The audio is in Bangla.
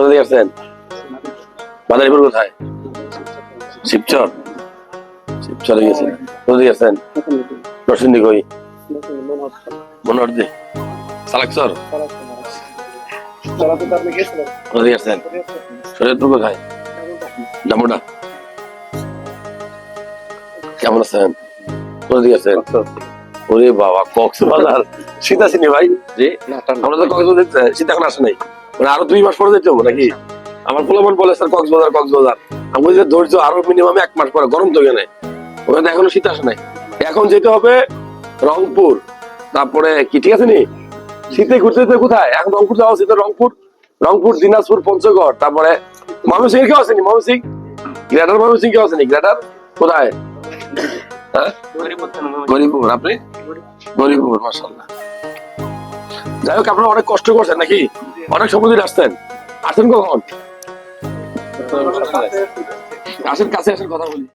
কোথা থেকে আসছেন? মাদারীপুর কোথায়? শিবচর। শিবচরে গেছেন। কোথা থেকে আসছেন? নরসিংদী কই? মনোহরদি। সালাকচর? কোথা থেকে আসছেন? শরীয়তপুর কোথায়? ডামোডা কেমন আছেন? কোথা থেকে আসছেন? ওরে বাবা কক্সবাজার। শীত আসেনি ভাই? জি আমরা তো কক্সবাজার শীত এখন আসে নাই মানে আরও দুই মাস পরে যেতে হবে নাকি? আমার পোলাপন বলে স্যার কক্সবাজার কক্সবাজার। আমি যে ধৈর্য আরও মিনিমাম এক মাস পরে গরম তো এখানে ওখানে এখনও শীত আসে নাই। এখন যেতে হবে রংপুর। তারপরে কি ঠিক আছে নি? শীতে ঘুরতে যেতে কোথায়? এখন রংপুর যাওয়া উচিত রংপুর। রংপুর দিনাজপুর পঞ্চগড়। তারপরে ময়মনসিং কেউ আসেনি? ময়মনসিং গ্রেটার ময়মনসিং কেউ আসেনি? গ্রেটার? কোথায়? হ্যাঁ? গরিবপুর আপনি? গরিবপুর মাসাল্লাহ যাই হোক, আপনারা অনেক কষ্ট করছেন নাকি? অনেক সময় ধরে আসতেন আসেন কখন? আসেন, কাছে আসেন, কথা বলি।